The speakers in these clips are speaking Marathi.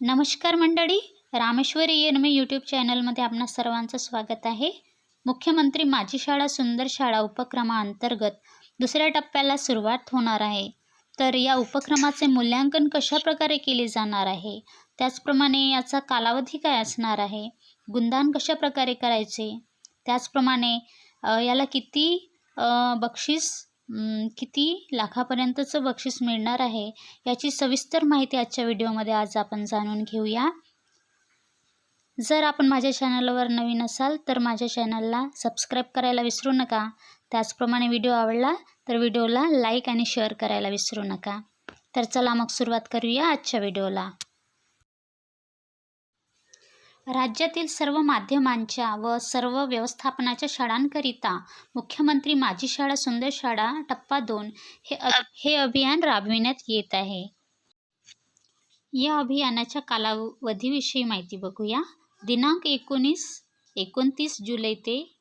नमस्कार मंडळी रामेश्वरी येनमे यूट्यूब चॅनलमध्ये आपणा सर्वांचं स्वागत आहे. मुख्यमंत्री माझी शाळा सुंदर शाळा उपक्रमाअंतर्गत दुसऱ्या टप्प्याला सुरुवात होणार आहे. तर या उपक्रमाचे मूल्यांकन कशाप्रकारे केले जाणार आहे? त्याचप्रमाणे याचा कालावधी काय असणार आहे? गुणदान कशाप्रकारे करायचे? त्याचप्रमाणे याला किती बक्षीस किती लाखापर्यंतचं बक्षीस मिळणार आहे याची सविस्तर माहिती आजच्या व्हिडिओमध्ये आज आपण जाणून घेऊया. जर आपण माझ्या चॅनलवर नवीन असाल तर माझ्या चॅनलला सबस्क्राईब करायला विसरू नका. त्याचप्रमाणे व्हिडिओ आवडला तर व्हिडिओला लाईक आणि शेअर करायला विसरू नका. तर चला मग सुरुवात करूया आजच्या व्हिडिओला. राज्यातील सर्व माध्यमांच्या व सर्व व्यवस्थापनाच्या शाळांकरिता मुख्यमंत्री माझी शाळा सुंदर शाळा टप्पा दोन हे अ- हे अभियान राबविण्यात येत आहे. या अभियानाच्या कालावधीविषयी माहिती बघूया. दिनांक एकोणीस एकोणतीस जुलै ते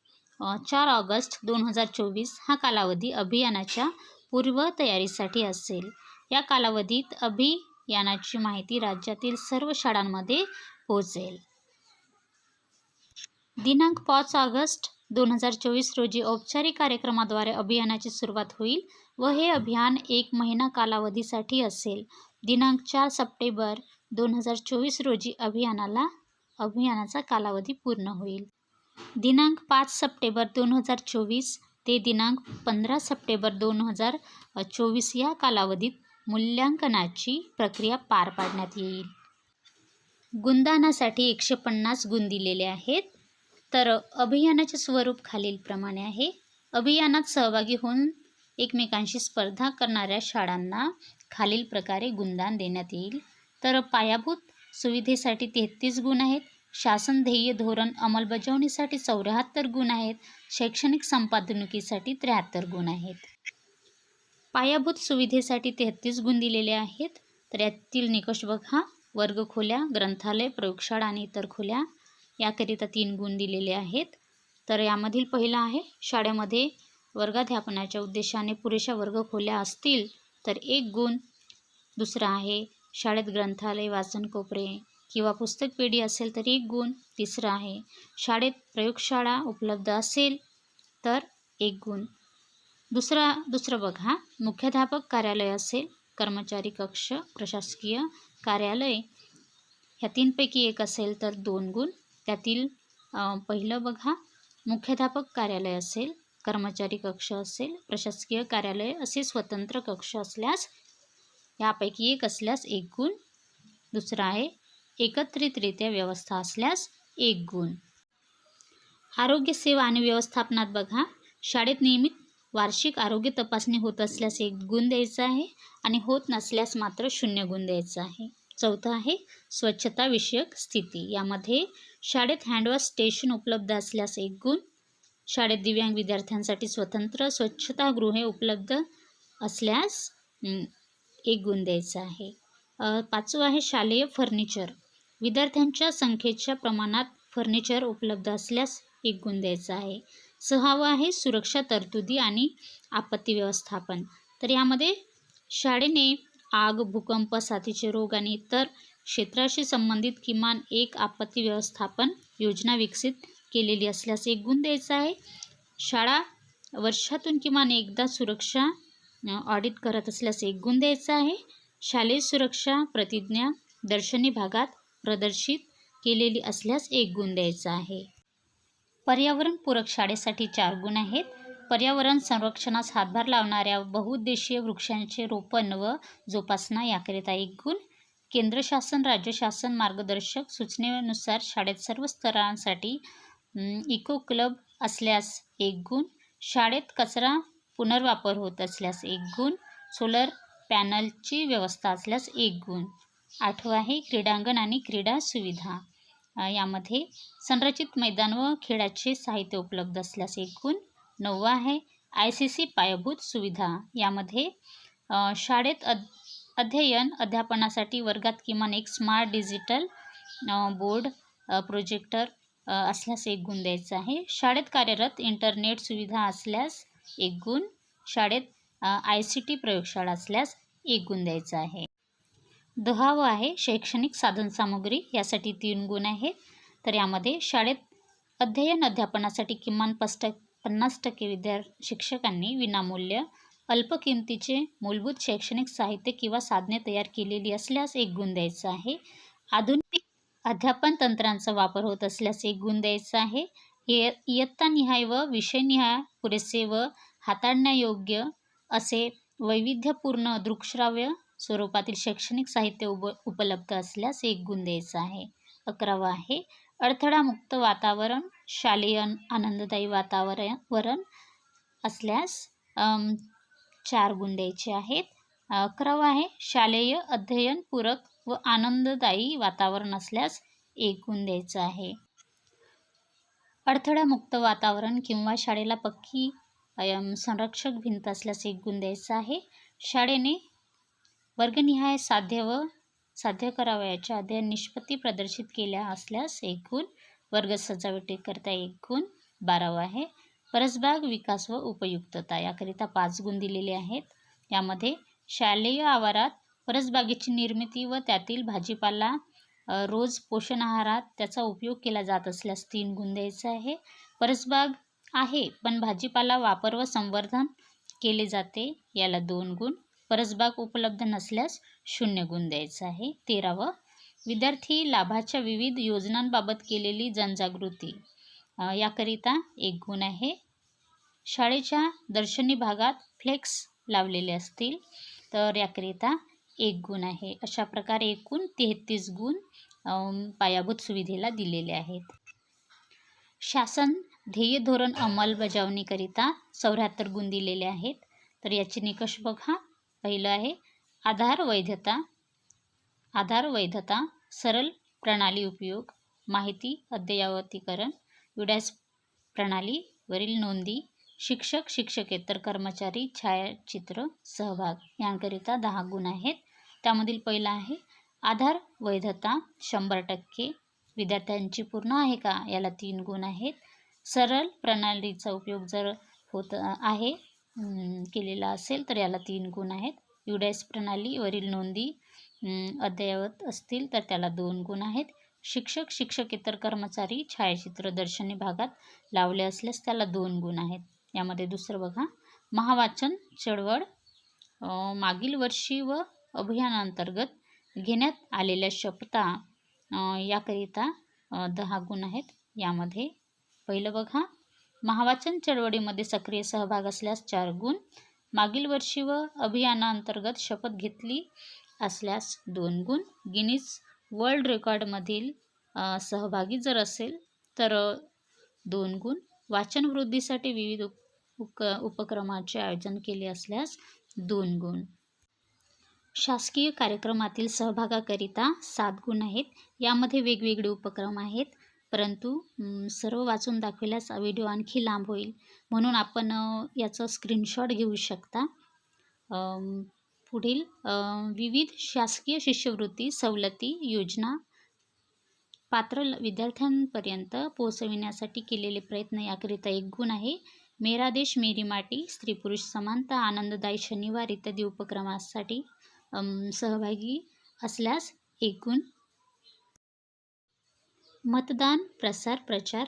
चार ऑगस्ट दोन हजार चोवीस हा कालावधी अभियानाच्या पूर्वतयारीसाठी असेल. या कालावधीत अभियानाची माहिती राज्यातील सर्व शाळांमध्ये पोहोचेल. दिनांक पाच ऑगस्ट दोन हजार चोवीस रोजी औपचारिक कार्यक्रमाद्वारे अभियानाची सुरुवात होईल व हे अभियान एक महिना कालावधीसाठी असेल. दिनांक चार सप्टेंबर दोन हजार चोवीस रोजी अभियानाला अभियानाचा कालावधी पूर्ण होईल. दिनांक पाच सप्टेंबर दोन हजार चोवीस ते दिनांक पंधरा सप्टेंबर दोन हजार चोवीस या कालावधीत मूल्यांकनाची प्रक्रिया पार पाडण्यात येईल. गुंदानासाठी एकशे पन्नास गुण दिलेले आहेत. तर अभियानाचे स्वरूप खालीलप्रमाणे आहे. अभियानात सहभागी होऊन एकमेकांशी स्पर्धा करणाऱ्या शाळांना खालील प्रकारे गुणदान देण्यात येईल. तर पायाभूत सुविधेसाठी तेहतीस गुण आहेत. शासन ध्येय धोरण अंमलबजावणीसाठी चौऱ्याहत्तर गुण आहेत. शैक्षणिक संपादनुकीसाठी त्र्याहत्तर गुण आहेत. पायाभूत सुविधेसाठी तेहतीस गुण दिलेले आहेत. तर यातील निकष बघा. वर्गखोल्या ग्रंथालय प्रयोगशाळा आणि इतर खोल्या. याकरिता तीन गुण दिलेले आहेत. तर यामधील पहिला आहे शाळेमध्ये वर्गाध्यापनाच्या उद्देशाने पुरेशा वर्गखोल्या असतील तर एक गुण. दुसरा आहे शाळेत ग्रंथालय वाचन कोपरे किंवा पुस्तक पेढी असेल तर एक गुण. तिसरा आहे शाळेत प्रयोगशाळा उपलब्ध असेल तर एक गुण. दुसरा दुसरं बघा मुख्याध्यापक कार्यालय असेल कर्मचारी कक्ष प्रशासकीय कार्यालय ह्या तीनपैकी एक असेल तर दोन गुण. त्यातील पहिलं बघा मुख्याध्यापक कार्यालय असेल कर्मचारी कक्ष असेल प्रशासकीय कार्यालय असे स्वतंत्र कक्ष असल्यास यापैकी एक असल्यास एक गुण दुसरा आहे एकत्रितरित्या व्यवस्था असल्यास एक गुण. आरोग्य सेवा आणि व्यवस्थापनात बघा शाळेत नियमित वार्षिक आरोग्य तपासणी होत असल्यास एक गुण द्यायचा आहे आणि होत नसल्यास मात्र शून्य गुण द्यायचा आहे. चौथं आहे स्वच्छताविषयक स्थिती. यामध्ये शाळेत हँडवॉश स्टेशन उपलब्ध असल्यास एक गुण शाळेत दिव्यांग विद्यार्थ्यांसाठी स्वतंत्र स्वच्छतागृहे उपलब्ध असल्यास एक गुण द्यायचा आहे. पाचवं आहे शालेय फर्निचर. विद्यार्थ्यांच्या संख्येच्या प्रमाणात फर्निचर उपलब्ध असल्यास एक गुण द्यायचा आहे. सहावं आहे सुरक्षा तरतुदी आणि आपत्ती व्यवस्थापन. तर यामध्ये शाळेने आग भूकंप साथीचे रोग आणि इतर क्षेत्राशी संबंधित किमान एक आपत्ती व्यवस्थापन योजना विकसित केलेली असल्यास एक गुण द्यायचा आहे. शाळा वर्षातून किमान एकदा सुरक्षा ऑडिट करत असल्यास एक गुण द्यायचा आहे. शालेय सुरक्षा प्रतिज्ञा दर्शनी भागात प्रदर्शित केलेली असल्यास एक गुण द्यायचा आहे. पर्यावरणपूरक शाळेसाठी चार गुण आहेत. पर्यावरण संरक्षणास हातभार लावणाऱ्या बहुउद्देशीय वृक्षांचे रोपण व जोपासना याकरिता एक गुण केंद्र शासन राज्य शासन मार्गदर्शक सूचनेनुसार शाळेत सर्व स्तरांसाठी इको क्लब असल्यास एक गुण शाळेत कचरा पुनर्वापर होत असल्यास एक गुण सोलर पॅनलची व्यवस्था असल्यास एक गुण आठवं आहे क्रीडांगण आणि क्रीडा सुविधा. यामध्ये संरचित मैदान व खेळाचे साहित्य उपलब्ध असल्यास एकूण नववा आहे. आय सी सी पायाभूत सुविधा यामध्ये शाळेत अध अध्ययन अध्यापनासाठी वर्गात किमान एक स्मार्ट डिजिटल बोर्ड प्रोजेक्टर असल्यास एक गुण द्यायचा आहे. शाळेत कार्यरत इंटरनेट सुविधा असल्यास एक गुण. शाळेत आय सी टी प्रयोगशाळा असल्यास एक गुण द्यायचा आहे. दहावं आहे शैक्षणिक साधनसामुग्री यासाठी तीन गुण आहेत. तर यामध्ये शाळेत अध्ययन अध्यापनासाठी किमान पस्ट पन्नास टक्के विद्यार शिक्षकांनी विनामूल्य अल्प किमतीचे मूलभूत शैक्षणिक साहित्य किंवा साधने तयार केलेली असल्यास एक गुण द्यायचा आहे. आधुनिक अध्यापन तंत्रांचा वापर होत असल्यास एक गुण द्यायचा आहे. इयत्तानिहाय व विषयनिहाय पुरेसे व हाताळण्यायोग्य असे वैविध्यपूर्ण दृकश्राव्य स्वरूपातील शैक्षणिक साहित्य उप उपलब्ध असल्यास एक गुण द्यायचा आहे. अकरावा आहे अडथळामुक्त वातावरण शालेय आनंददायी वातावरण वरण असल्यास चार गुण द्यायचे आहेत अकरावं आहे शालेय अध्ययन पूरक व आनंददायी वातावरण असल्यास एक गुण द्यायचं आहे. अडथळामुक्त वातावरण किंवा शाळेला पक्की संरक्षक भिंत असल्यास एक गुण द्यायचा आहे. शाळेने वर्गनिहाय साध्य व साध्य करावयाच्या अध्ययन निष्पत्ती प्रदर्शित केल्या असल्यास एक गुण वर्ग सजावटीकरता एक गुण बारावा आहे. परसबाग विकास व उपयुक्तता याकरिता पाच गुण दिलेले आहेत. यामध्ये शालेय आवारात परसबागेची निर्मिती व त्यातील भाजीपाला रोज पोषण आहारात त्याचा उपयोग केला जात असल्यास तीन गुण द्यायचा आहे. परसबाग आहे पण भाजीपाला वापर व संवर्धन केले जाते याला दोन गुण परसबाग उपलब्ध नसल्यास शून्य गुण द्यायचा आहे. तेरावं विद्यार्थी लाभाच्या विविध योजनांबाबत केलेली जनजागृती. याकरिता एक गुण आहे. शाळेच्या दर्शनी भागात फ्लेक्स लावलेले असतील तर याकरिता एक गुण आहे. अशा प्रकारे एकूण तेहतीस गुण पायाभूत सुविधेला दिलेले आहेत. शासन ध्येय धोरण अंमलबजावणीकरिता चौऱ्याहत्तर गुण दिलेले आहेत. तर याचे निकष बघा. पहिलं आहे आधार वैधता. आधार वैधता सरल प्रणाली उपयोग माहिती अद्ययावतीकरण विड्यास प्रणालीवरील नोंदी शिक्षक शिक्षकेतर कर्मचारी छायाचित्र सहभाग यांकरिता दहा गुण आहेत. त्यामधील पहिला आहे आधार वैधता शंभर टक्के. विद्यार्थ्यांची पूर्ण आहे का? याला तीन गुण आहेत. सरळ प्रणालीचा उपयोग जर होत आहे केलेला असेल तर याला तीन गुण आहेत. युडॅस प्रणालीवरील नोंदी अद्ययावत असतील तर त्याला दोन गुण आहेत. शिक्षक शिक्षकेतर कर्मचारी छायाचित्र दर्शनी भागात लावले असल्यास त्याला दोन गुण आहेत. यामध्ये दुसरं बघा. महावाचन चळवळ मागील वर्षी व अभियानांतर्गत घेण्यात आलेल्या शपथा याकरिता दहा गुण आहेत. यामध्ये पहिलं बघा. महावाचन चळवळीमध्ये सक्रिय सहभाग असल्यास चार गुण मागील वर्षी व अभियानांतर्गत शपथ घेतली असल्यास दोन गुण. गिनीज वर्ल्ड रेकॉर्डमधील सहभागी जर असेल तर दोन गुण. वाचनवृद्धीसाठी विविध उप उपक्रमाचे आयोजन केले असल्यास दोन गुण. शासकीय कार्यक्रमातील सहभागाकरिता सात गुण आहेत. यामध्ये वेगवेगळे उपक्रम आहेत. परंतु सर्व वाचून दाखवल्यास व्हिडिओ आणखी लांब होईल. म्हणून आपण याचं स्क्रीनशॉट घेऊ शकता. पुढील विविध शासकीय शिष्यवृत्ती सवलती योजना पात्र विद्यार्थ्यांपर्यंत पोहोचविण्यासाठी केलेले प्रयत्न याकरिता एक गुण आहे. मेरा देश मेरी माटी स्त्री पुरुष समानता आनंददायी शनिवार इत्यादी उपक्रमासाठी सहभागी असल्यास एक गुण मतदान प्रसार प्रचार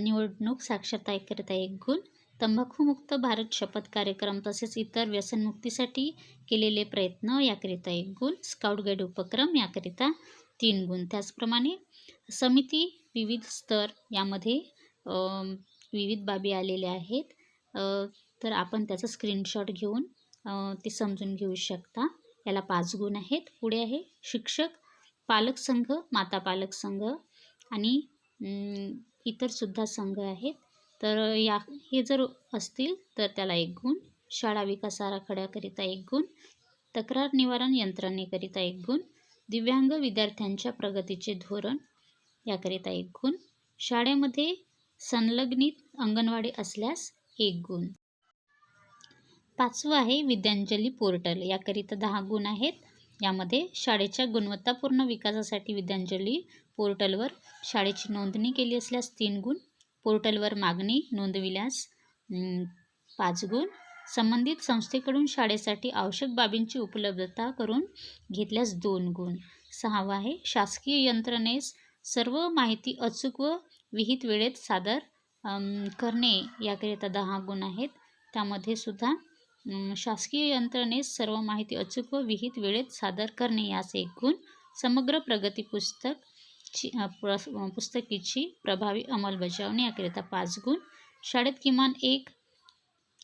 निवडणूक साक्षरता एकता एक गुण. तंबाखूमुक्त भारत शपथ कार्यक्रम तसेच इतर व्यसनमुक्तीसाठी केलेले प्रयत्न याकरिता एक गुण. स्काउट गाईड उपक्रम याकरिता तीन गुण. त्याचप्रमाणे समिती विविध स्तर यामध्ये विविध बाबी आलेल्या आहेत. तर आपण त्याचा स्क्रीनशॉट घेऊन ते समजून घेऊ शकता. याला पाच गुण आहेत. पुढे आहे शिक्षक पालक संघ माता पालक संघ आणि इतरसुद्धा संघ आहेत. तर या हे जर असतील तर त्याला एक गुण. शाळा विकास आराखड्याकरिता एक गुण. तक्रार निवारण यंत्रणेकरिता एक गुण. दिव्यांग विद्यार्थ्यांच्या प्रगतीचे धोरण याकरिता एक गुण. शाळेमध्ये संलग्नित अंगणवाडी असल्यास एक गुण. पाचवं आहे विद्यांजली पोर्टल. याकरिता दहा गुण आहेत. यामध्ये शाळेच्या गुणवत्तापूर्ण विकासासाठी विद्यांजली पोर्टलवर शाळेची नोंदणी केली असल्यास तीन गुण पोर्टलवर मागणी नोंदविल्यास पाच गुण संबंधित संस्थेकडून शाळेसाठी आवश्यक बाबींची उपलब्धता करून घेतल्यास दोन गुण. सहावा आहे शासकीय यंत्रणेस सर्व माहिती अचूक व विहित वेळेत सादर करणे याकरिता दहा गुण आहेत. त्यामध्ये सुद्धा शासकीय यंत्रणेस सर्व माहिती अचूक व विहित वेळेत सादर करणे यास एक गुण समग्र प्रगती पुस्तक ची पुस्तकीची प्रभावी अंमलबजावणी याकरिता पाच गुण. शाळेत किमान एक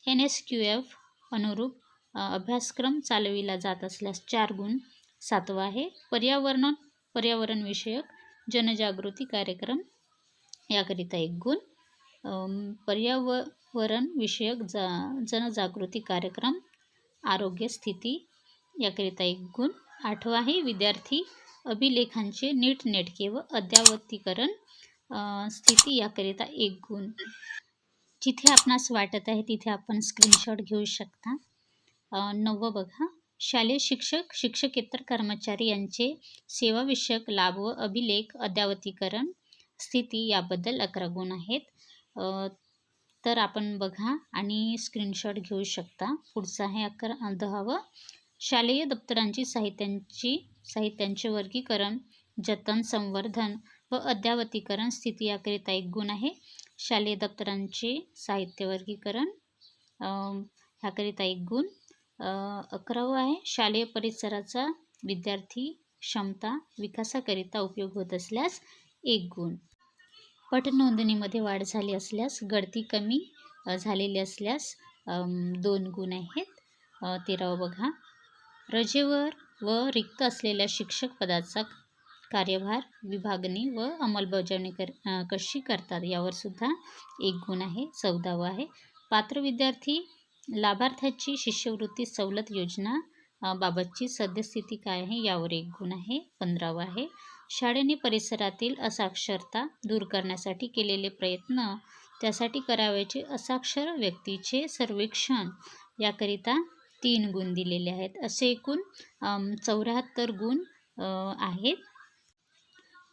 एन एस क्यू एफ अनुरूप अभ्यासक्रम चालविला जात असल्यास चार गुण सातवा आहे. पर्यावरण पर्यावरणविषयक जनजागृती कार्यक्रम याकरिता एक गुण. पर्याव वरणविषयक जा जनजागृती कार्यक्रम आरोग्य स्थिती याकरिता एक गुण आठवा आहे. विद्यार्थी अभिलेखांचे नीटनेटके व अद्यावतीकरण स्थिती याकरिता एक गुण. जिथे आपणास वाटत आहे तिथे आपण स्क्रीनशॉट घेऊ शकता. नववं बघा. शालेय शिक्षक शिक्षकेतर कर्मचारी यांचे सेवाविषयक लाभ व अभिलेख अद्यावतीकरण स्थिती याबद्दल अकरा गुण आहेत. तर आपण बघा आणि स्क्रीनशॉट घेऊ शकता. पुढचं आहे अकरा दहावं शालेय दप्तरांची साहित्यांची साहित्यांचे वर्गीकरण जतन संवर्धन व अद्यावतीकरण स्थिती याकरिता एक गुण आहे. शालेय दप्तरांचे साहित्य वर्गीकरण ह्याकरिता एक गुण. अकरावं आहे. शालेय परिसराचा विद्यार्थी क्षमता विकासाकरिता उपयोग होत असल्यास एक गुण. पटनोंदणीमध्ये वाढ झाली असल्यास गळती कमी झालेली असल्यास दोन गुण आहेत. तेरावं बघा. रजेवर व रिक्त असलेल्या शिक्षक पदाचा कार्यभार विभागणी व अंमलबजावणी कर कशी करतात यावर सुद्धा एक गुण आहे चौदावं आहे. पात्र विद्यार्थी लाभार्थ्याची शिष्यवृत्ती सवलत योजना बाबतची सद्यस्थिती काय आहे यावर एक गुण आहे पंधरावं आहे. शाळेने परिसरातील असाक्षरता दूर करण्यासाठी केलेले प्रयत्न त्यासाठी करावयाचे असाक्षर व्यक्तीचे सर्वेक्षण याकरिता तीन गुण दिलेले आहेत. असे एकूण चौऱ्याहत्तर गुण आहेत.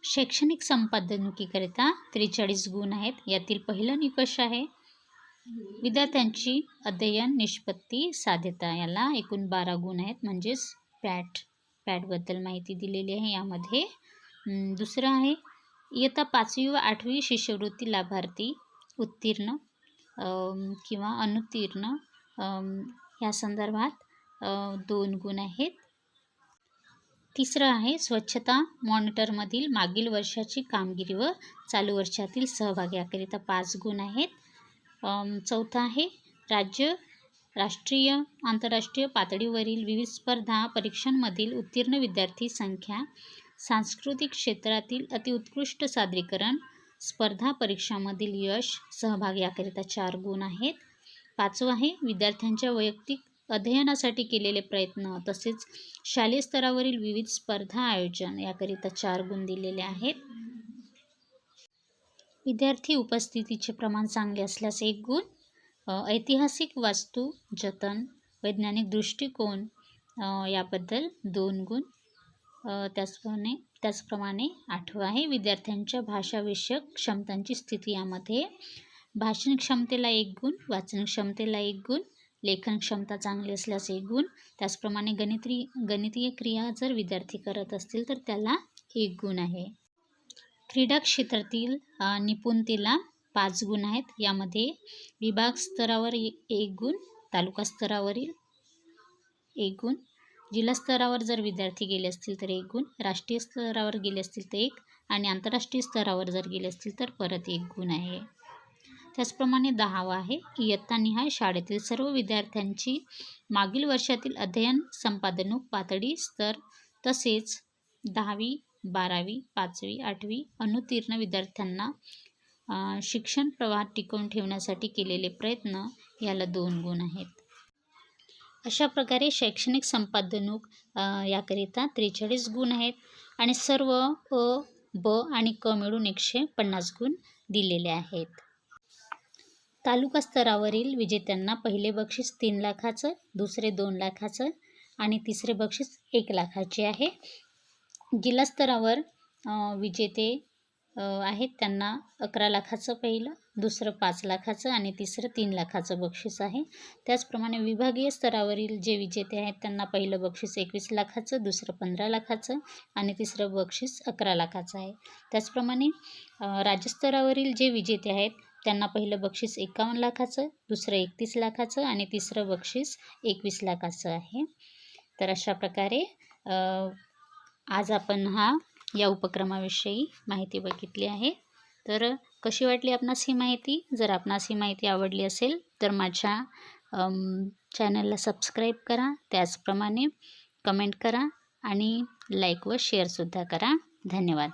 शैक्षणिक संपादनिकीकरिता त्रेचाळीस गुण आहेत. यातील पहिला निकष आहे. विद्यार्थ्यांची अध्ययन निष्पत्ती साध्यता याला एकूण बारा गुण आहेत. म्हणजेच पॅट पॅटबद्दल माहिती दिलेली आहे यामध्ये. दुसरं आहे इयत्ता पाचवी व आठवी शिष्यवृत्ती लाभार्थी उत्तीर्ण किंवा अनुत्तीर्ण ह्या या संदर्भात दोन गुण आहेत. तिसरं आहे स्वच्छता मॉनिटरमधील मागील वर्षाची कामगिरी व चालू वर्षातील सहभाग याकरिता पाच गुण आहेत. चौथं आहे राज्य राष्ट्रीय आंतरराष्ट्रीय पातळीवरील विविध स्पर्धा परीक्षांमधील उत्तीर्ण विद्यार्थी संख्या सांस्कृतिक क्षेत्रातील अतिउत्कृष्ट सादरीकरण स्पर्धा परीक्षामधील यश सहभाग याकरिता चार गुण आहेत. पाचवं आहे विद्यार्थ्यांच्या वैयक्तिक अध्ययनासाठी केलेले प्रयत्न तसेच शालेय स्तरावरील विविध स्पर्धा आयोजन याकरिता चार गुण दिलेले आहेत. विद्यार्थी उपस्थितीचे प्रमाण चांगले असल्यास एक गुण. ऐतिहासिक वास्तू जतन वैज्ञानिक दृष्टिकोन याबद्दल दोन गुण. त्याचप्रमाणे त्याचप्रमाणे आठवं आहे विद्यार्थ्यांच्या भाषाविषयक क्षमतांची स्थिती यामध्ये. भाषण क्षमतेला एक गुण वाचन क्षमतेला एक गुण लेखन क्षमता चांगली असल्यास एक गुण. त्याचप्रमाणे गणित्री गणितीय क्रिया जर विद्यार्थी करत असतील तर त्याला एक गुण आहे. क्रीडा क्षेत्रातील निपुणतेला पाच गुण आहेत. यामध्ये विभाग स्तरावर एक गुण तालुका स्तरावरील एक गुण जिल्हा स्तरावर जर विद्यार्थी गेले असतील तर एक गुण राष्ट्रीय स्तरावर गेले असतील तर एक आणि आंतरराष्ट्रीय स्तरावर जर गेले असतील तर परत एक गुण आहे. त्याचप्रमाणे दहावा आहे इयत्तानिहाय शाळेतील सर्व विद्यार्थ्यांची मागील वर्षातील अध्ययन संपादनूक पातळी स्तर तसेच दहावी बारावी पाचवी आठवी अनुतीर्ण विद्यार्थ्यांना शिक्षण प्रवाह टिकवून ठेवण्यासाठी केलेले प्रयत्न याला दोन गुण आहेत. अशा प्रकारे शैक्षणिक संपादनूक याकरिता त्रेचाळीस गुण आहेत आणि सर्व अ ब आणि क मिळून एकशे पन्नास गुण दिलेले आहेत. तालुका स्तरावरील विजेत्यांना पहिले बक्षीस तीन लाखाचं दुसरे दोन लाखाचं आणि तिसरे बक्षीस एक लाखाचे आहे. जिल्हा स्तरावर विजेते आहेत त्यांना अकरा लाखाचं पहिलं दुसरं पाच लाखाचं आणि तिसरं तीन लाखाचं बक्षीस आहे. त्याचप्रमाणे विभागीय स्तरावरील जे विजेते आहेत त्यांना पहिलं बक्षीस एकवीस लाखाचं दुसरं पंधरा लाखाचं आणि तिसरं बक्षीस अकरा लाखाचं आहे. त्याचप्रमाणे राज्यस्तरावरील जे विजेते आहेत त्यांना पहिलं बक्षीस एकावन्न लाखाचं दुसरं एकतीस लाखाचं आणि तिसरं बक्षीस एकवीस लाखाचं आहे. तर अशा प्रकारे आज आपण हा या उपक्रमाविषयी माहिती बघितली आहे. तर कशी वाटली आपणास ही माहिती? जर आपणास ही माहिती आवडली असेल तर माझ्या चॅनलला सबस्क्राईब करा. त्याचप्रमाणे कमेंट करा आणि लाईक व शेअरसुद्धा करा. धन्यवाद.